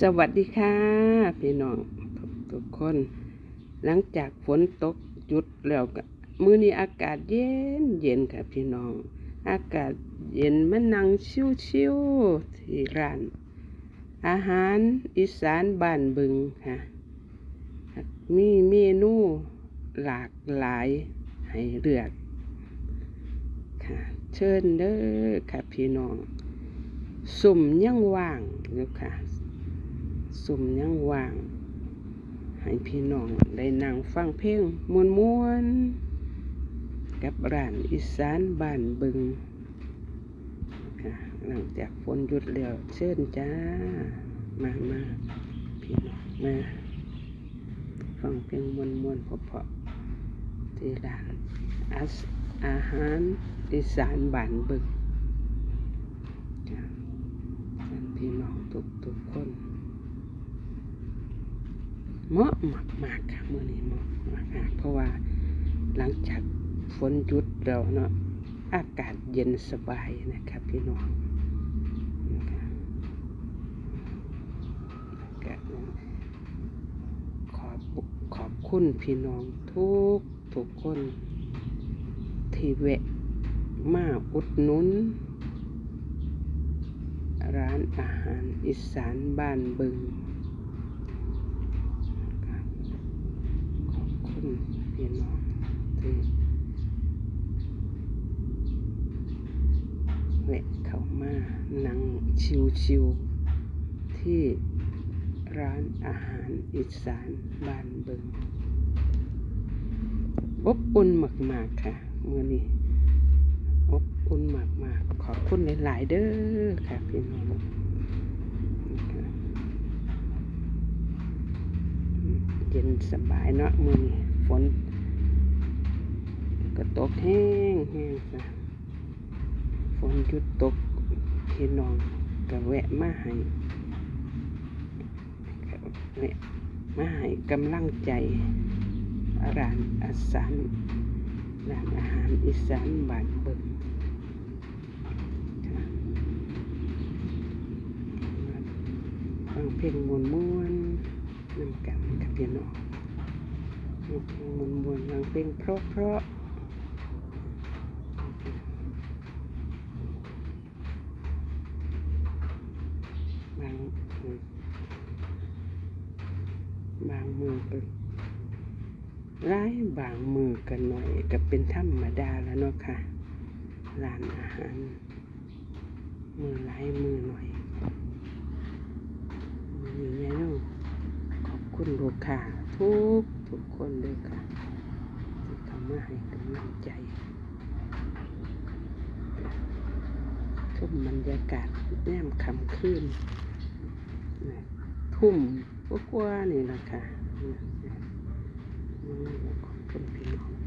สวัสดีค่ะพี่น้องทุกคน หลังจากฝนตกหยุดแล้วก็มื้อนี้อากาศเย็นเย็นค่ะพี่น้อง อากาศเย็นมานั่งชิวๆที่ร้าน อาหารอีสานบ้านบึงค่ะมีเมนูหลากหลายให้เลือกค่ะ เชิญเด้อค่ะพี่น้องสุ่มยังว่างอยู่ค่ะ สุ่มยังว่าง ให้พี่น้องได้นั่งฟังเพลงมวนมวนกับร้านอีสานบ้านบึง หลังจากฝนหยุดแล้วเชิญจ้า มามาพี่น้องมาฟังเพลงมวนมวนเพราะๆที่ร้านอาอาหารอีสานบ้านบึงพี่น้องทุกทุกๆคน เหมาะมากมากค่ะมื่อนี้เหมาะมากมากเพราะว่าหลังจากฝนหยุดแล้วเนาะอากาศเย็นสบายนะครับพี่น้องนะคะอากาศขอบขอบคุณพี่น้องทุกทุกคน ที่แวะมาอุดหนุน ร้านอาหารอีสานบ้านบึง ขอบคุณ พี่น้องที่แวะเข้ามานั่งชิวๆที่ร้านอาหารอีสานบ้านเบิงอบอุ่นมากๆค่ะมื่อนี้อบอุ่นมากๆ ขอบคุณหลายๆเด้อค่ะพี่น้องเย็นสบายเนาะมือนี้ฝน ตกแห้งแห้งค่ะฝนหยุดตกพี่น้องก็แวะมาให้แวะมาให้กำลังใจร้านอาสานร้านอาหารอีสานบ้านเบิ่งฟังเพลงมวนมวนนำกันกับพี่น้องมวนมวนฟังเพลงเพราะเพราะบาง บางมือก็ร้ายบางมือกันหน่อยก็เป็นธรรมดาแล้วเนาะค่ะร้านอาหาร มือร้ายมือหน่อยมือใหญ่นาะขอบคุณลูกค้าทุกทุกคนเลยค่ะที่ทำมาให้กำลังใจชมบรรยากาศแนมคำขึ้นทุ่ม กว่าๆนี่แหละค่ะนะนะขอบคุณพี่น้อง